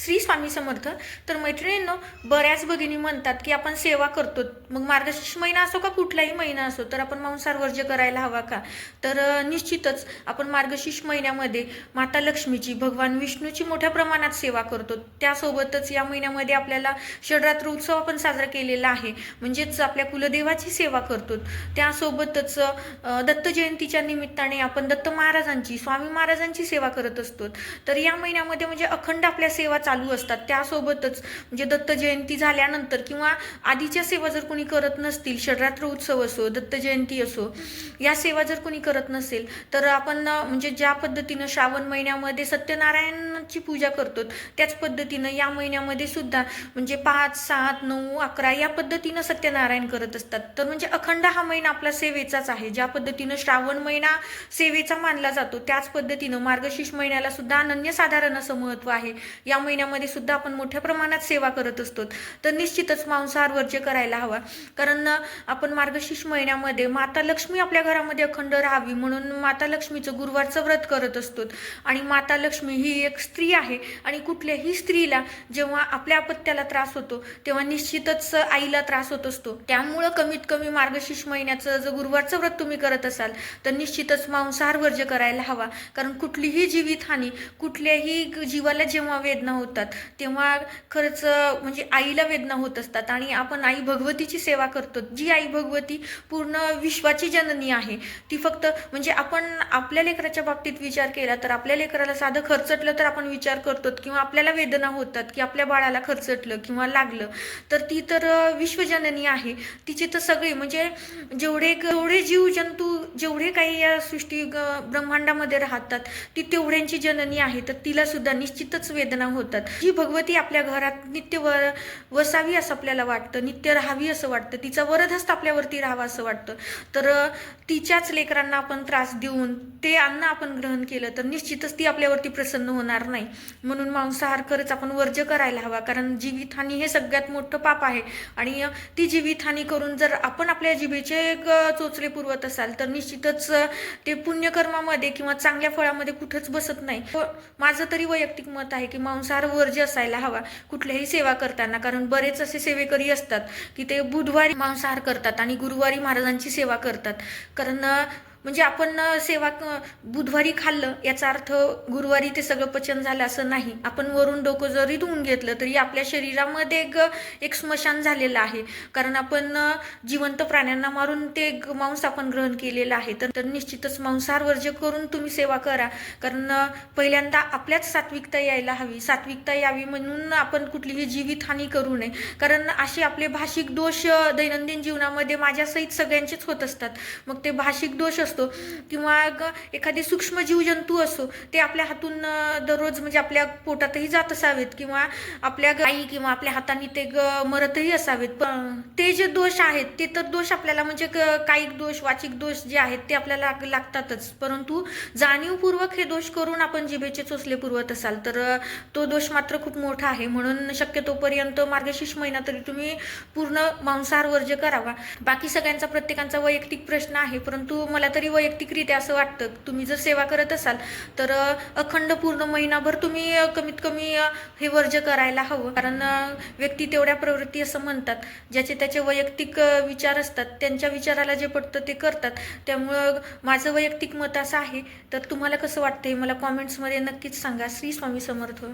श्री स्वामी समर्थ. तर मैत्रिणींनो बऱ्याच भगिनी म्हणतात की आपण सेवा करतो. मग मार्गशीर्ष महिना असो का कुठलाही महिना असो तर आपण मांसार वर्ज्य करायला हवा का? तर निश्चितच आपण मार्गशीर्ष महिन्यामध्ये माता लक्ष्मीची भगवान विष्णूची मोठ्या प्रमाणात सेवा करतो. त्यासोबतच या महिन्यामध्ये आपल्याला षडरात्र उत्सव आपण साजरा केलेला आहे. म्हणजेच आपल्या कुलदेवाची सेवा करतो. त्यासोबतच दत्तजयंतीच्या दत्त जयंतीच्या निमित्ताने आपण दत्त महाराजांची स्वामी महाराजांची सेवा करत असतो. तर या महिन्यामध्ये म्हणजे अखंड आपल्या सेवा चालू असतात. त्यासोबतच म्हणजे दत्त जयंती झाल्यानंतर किंवा आधीच्या सेवा जर कोणी करत नसतील षडरात्र उत्सव असो दत्त जयंती असो या सेवा जर कोणी करत नसेल तर आपण म्हणजे ज्या पद्धतीनं श्रावण महिन्यामध्ये सत्यनारायणाची पूजा करतो त्याच पद्धतीनं या महिन्यामध्ये सुद्धा म्हणजे पाच सात नऊ अकरा या पद्धतीनं सत्यनारायण करत असतात. तर म्हणजे अखंड हा महिना आपला सेवेचाच आहे. ज्या पद्धतीनं श्रावण महिना सेवेचा मानला जातो त्याच पद्धतीनं मार्गशीर्ष महिन्याला सुद्धा अनन्यसाधारण असं महत्त्व आहे. या महिन्यामध्ये सुद्धा आपण मोठ्या प्रमाणात सेवा करत असतो. तर निश्चितच मांसाहार वर्ज्य करायला हवा. कारण आपण मार्गशीर्ष महिन्यामध्ये माता लक्ष्मी आपल्या घरामध्ये अखंड राहावी म्हणून माता लक्ष्मीचं गुरुवारचं व्रत करत असतो. आणि माता लक्ष्मी ही एक स्त्री आहे. आणि कुठल्याही स्त्रीला जेव्हा आपल्या अपत्याला त्रास होतो तेव्हा निश्चितच आईला त्रास होत असतो. त्यामुळं कमीत कमी मार्गशीर्ष महिन्याचं जर गुरुवारचं व्रत तुम्ही करत असाल तर निश्चितच मांसाहार वर्ज्य करायला हवा. कारण कुठलीही जीवितहानी कुठल्याही जीवाला जेव्हा वेदना होतात. तेव्हा खरंच म्हणजे आईला वेदना होत असतात आणि आपण आई भगवतीची सेवा करतो. जी आई भगवती पूर्ण विश्वाची जननी आहे. ती फक्त म्हणजे आपण आपल्या लेकराच्या बाबतीत विचार केला तर आपल्या लेकराला साधं खर्चटलं तर आपण विचार करतो किंवा आपल्याला वेदना होतात की आपल्या बाळाला खर्चटलं किंवा लागलं तर ती तर विश्वजननी आहे. तिची तर सगळी म्हणजे जेवढे जेवढे जीव जंतू जेवढे काही या सृष्टी ग- ब्रह्मांडामध्ये राहतात ती तेवढ्यांची जननी आहे. तर तिला सुद्धा निश्चितच वेदना होतात. जी भगवती आपल्या घरात नित्य व वसावी असं आपल्याला वाटतं नित्य राहावी असं वाटतं तिचा वरदहस्त आपल्यावरती राहावा असं वाटतं तर तिच्याच लेकरांना आपण त्रास देऊन ते अन्न आपण ग्रहण केलं तर निश्चितच ती आपल्यावरती प्रसन्न होणार नाही. म्हणून मांसाहार खरंच आपण वर्ज्य करायला हवा कारण जीवितहानी हे सगळ्यात मोठं पाप आहे. आणि ती जीवितहानी करून जर आपण आपल्या जिभेचे एक, चोचले पुरवत असाल तर निश्चितच ते पुण्यकर्मामध्ये किंवा चांगल्या फळामध्ये कुठंच बसत नाही. माझं तरी वैयक्तिक मत आहे की मांसाहार वर्ज्य असायला हवा कुठल्याही सेवा करताना कारण बरेच असे सेवेकरी असतात की ते बुधवारी मांसाहार करतात आणि गुरुवारी महाराजांची सेवा करतात. कारण म्हणजे आपण सेवा क- बुधवारी खाल्लं याचा अर्थ गुरुवारी ते सगळं पचन झालं असं नाही. आपण वरून डोकं जरी धुवून घेतलं तरी आपल्या शरीरामध्ये एक एक स्मशान झालेलं आहे. कारण आपण जिवंत प्राण्यांना मारून ते मांस आपण ग्रहण केलेलं आहे. तर तर निश्चितच मांसाहार वर्ज्य करून तुम्ही सेवा करा. कारण पहिल्यांदा आपल्याच सात्विकता यायला हवी. सात्विकता यावी म्हणून आपण कुठलीही जीवितहानी करू नये. कारण असे आपले भाषिक दोष दैनंदिन जीवनामध्ये माझ्यासहित सगळ्यांचेच होत असतात. मग ते भाषिक दोष असतो. किंवा ग- एखादे सूक्ष्म जीवजंतू असो ते आपल्या हातून दररोज म्हणजे आपल्या पोटातही जात असावेत किंवा आपल्या गाई किंवा आपल्या हाताने ते मरतही असावेत. पण ते जे दोष आहेत ते तर दोष आपल्याला म्हणजे कायिक दोष वाचिक दोष जे आहेत ते आपल्याला लागतातच. परंतु जाणीवपूर्वक हे दोष करून आपण जिभेचे चोचले पुरवत असाल तर तो दोष मात्र खूप मोठा आहे. म्हणून शक्यतोपर्यंत मार्गशीर्ष महिना तरी तुम्ही पूर्ण मांसाहार वर्ज करावा. बाकी सगळ्यांचा प्रत्येकांचा वैयक्तिक प्रश्न आहे परंतु मला तरी वैयक्तिकरित्या असं वाटतं. तुम्ही जर सेवा करत असाल तर अखंड पूर्ण महिनाभर तुम्ही कमीत कमी हे वर्ज्य करायला हवं. कारण व्यक्ती तेवढ्या प्रवृत्ती असं म्हणतात. ज्याचे त्याचे वैयक्तिक विचार असतात त्यांच्या विचाराला जे पडतं ते करतात. त्यामुळं माझं वैयक्तिक मत असं आहे. तर तुम्हाला कसं वाटतं हे मला कॉमेंट्समध्ये नक्कीच सांगा. श्री स्वामी समर्थ.